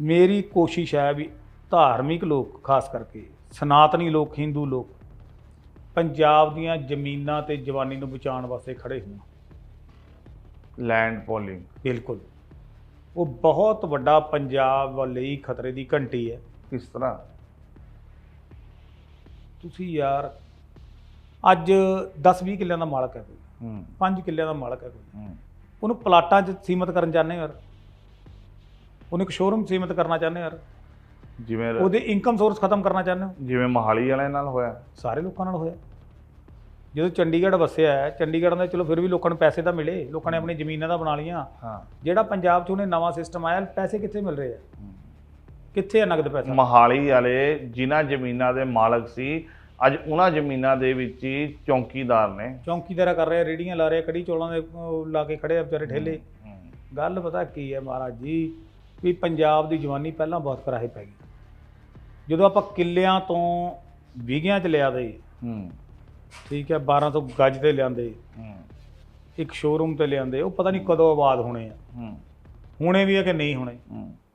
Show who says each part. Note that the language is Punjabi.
Speaker 1: ਮੇਰੀ ਕੋਸ਼ਿਸ਼ ਹੈ ਵੀ ਧਾਰਮਿਕ ਲੋਕ ਖਾਸ ਕਰਕੇ ਸਨਾਤਨੀ ਲੋਕ ਹਿੰਦੂ ਲੋਕ ਪੰਜਾਬ ਦੀਆਂ ਜ਼ਮੀਨਾਂ ਤੇ ਜਵਾਨੀ ਨੂੰ ਬਚਾਉਣ ਵਾਸਤੇ ਖੜੇ ਹੋਣ।
Speaker 2: ਲੈਂਡ ਪੋਲਿੰਗ
Speaker 1: ਬਿਲਕੁਲ। ਉਹ ਬਹੁਤ ਵੱਡਾ ਪੰਜਾਬ ਲਈ ਖਤਰੇ ਦੀ ਘੰਟੀ ਹੈ।
Speaker 2: ਕਿਸ ਤਰ੍ਹਾਂ?
Speaker 1: ਤੁਸੀਂ ਯਾਰ ਅੱਜ 10-20 ਕਿੱਲਿਆਂ ਦਾ ਮਾਲਕ ਹੈ ਕੋਈ।
Speaker 2: ਹੂੰ।
Speaker 1: 5 ਕਿੱਲਿਆਂ ਦਾ ਮਾਲਕ ਹੈ ਕੋਈ।
Speaker 2: ਹੂੰ।
Speaker 1: ਉਹਨੂੰ ਪਲਾਟਾਂ 'ਚ ਸੀਮਤ ਕਰਨ ਹੋ ਯਾਰ। ਉਹਨੂੰ ਇੱਕ ਸ਼ੋਰੂਮ ਸੀਮਤ ਕਰਨਾ ਚਾਹੁੰਦੇ ਹੋ ਯਾਰ?
Speaker 2: ਜਿਵੇਂ
Speaker 1: ਉਹਦੇ ਇਨਕਮ ਸੋਰਸ ਖਤਮ ਕਰਨਾ ਚਾਹੁੰਦੇ ਹੋ?
Speaker 2: ਜਿਵੇਂ ਮਹਾਲੀ ਵਾਲਿਆਂ ਨਾਲ ਹੋਇਆ।
Speaker 1: ਸਾਰੇ ਲੋਕਾਂ ਨਾਲ ਹੋਇਆ। ਜਦੋਂ ਚੰਡੀਗੜ੍ਹ ਵਸਿਆ ਹੈ ਚੰਡੀਗੜ੍ਹ ਦਾ ਚਲੋ ਫਿਰ ਵੀ ਲੋਕਾਂ ਨੂੰ ਪੈਸੇ ਤਾਂ ਮਿਲੇ। ਲੋਕਾਂ ਨੇ ਆਪਣੀ ਜ਼ਮੀਨਾਂ ਦਾ ਬਣਾ ਲਈਆਂ।
Speaker 2: ਹਾਂ।
Speaker 1: ਜਿਹੜਾ ਪੰਜਾਬ 'ਚ ਉਹਨੇ ਨਵਾਂ ਸਿਸਟਮ ਆਇਆ ਪੈਸੇ ਕਿੱਥੇ ਮਿਲ ਰਹੇ ਆ? ਕਿੱਥੇ ਆ ਨਗਦ ਪੈਸਾ?
Speaker 2: ਮਹਾਲੀ ਵਾਲੇ ਜਿਨ੍ਹਾਂ ਜ਼ਮੀਨਾਂ ਦੇ ਮਾਲਕ ਸੀ ਅੱਜ ਉਹਨਾਂ ਜ਼ਮੀਨਾਂ ਦੇ ਵਿੱਚ ਹੀ ਚੌਂਕੀਦਾਰ ਨੇ।
Speaker 1: ਚੌਂਕੀਦਾਰਾ ਕਰ ਰਹੇ ਰੇੜੀਆਂ ਲਾ ਰਹੇ ਕੜੀ ਚੋਲਾਂ ਦੇ ਲਾ ਕੇ ਖੜੇ ਆ ਵਿਚਾਰੇ ਠੇਲੇ। ਗੱਲ ਪਤਾ ਕੀ ਹੈ ਮਹਾਰਾਜ ਜੀ? ਵੀ ਪੰਜਾਬ ਦੀ ਜਵਾਨੀ ਪਹਿਲਾਂ ਬਹੁਤ ਕਰਾਹੇ ਪੈ ਗਈ। ਜਦੋਂ ਆਪਾਂ ਕਿੱਲਿਆਂ ਤੋਂ ਵਿਗਿਆਂ 'ਚ ਲਿਆ ਦੇ
Speaker 2: ਹੂੰ।
Speaker 1: ਠੀਕ ਹੈ 1200 ਗੱਜ ਤੇ ਲਿਆਂਦੇ
Speaker 2: ਹੂੰ।
Speaker 1: ਇੱਕ ਸ਼ੋਰੂਮ ਤੇ ਲਿਆਂਦੇ ਉਹ ਪਤਾ ਨਹੀਂ ਕਦੋਂ ਆਬਾਦ ਹੋਣੇ ਆ।
Speaker 2: ਹੂੰ।
Speaker 1: ਹੁਣੇ ਵੀ ਹੈ ਕਿ ਨਹੀਂ ਹੋਣੇ?
Speaker 2: ਹੂੰ।